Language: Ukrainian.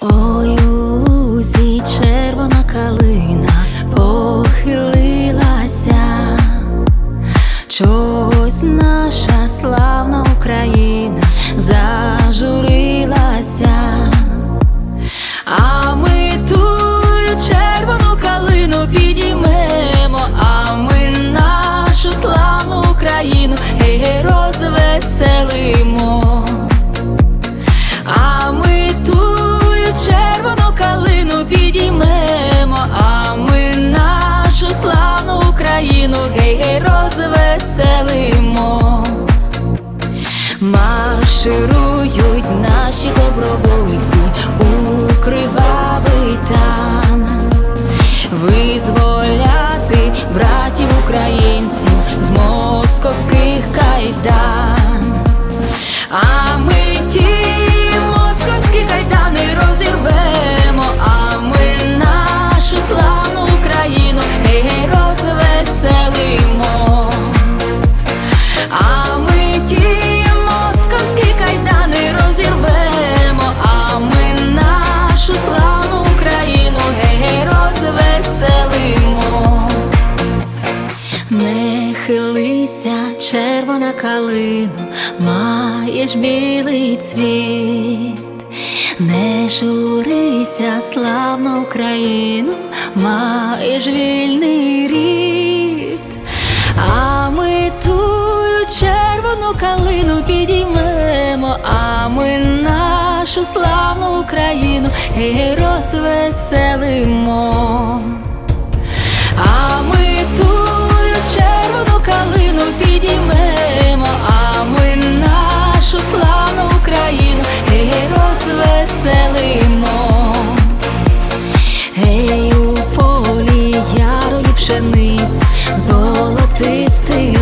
Ой, червона калина похилилася, чогось наша славна Україна зажурилася, розвеселимо. А ми тую червону калину підіймемо, а ми нашу славну Україну гей-гей розвеселимо. Марширують наші добровольці у кривавий тан, визволяти братів українців Не хилися, червона калину, маєш білий цвіт, не журися, славну Україну, маєш вільний рід, а ми тую червону калину підіймемо, а ми нашу славну Україну гей розвеселимо. these things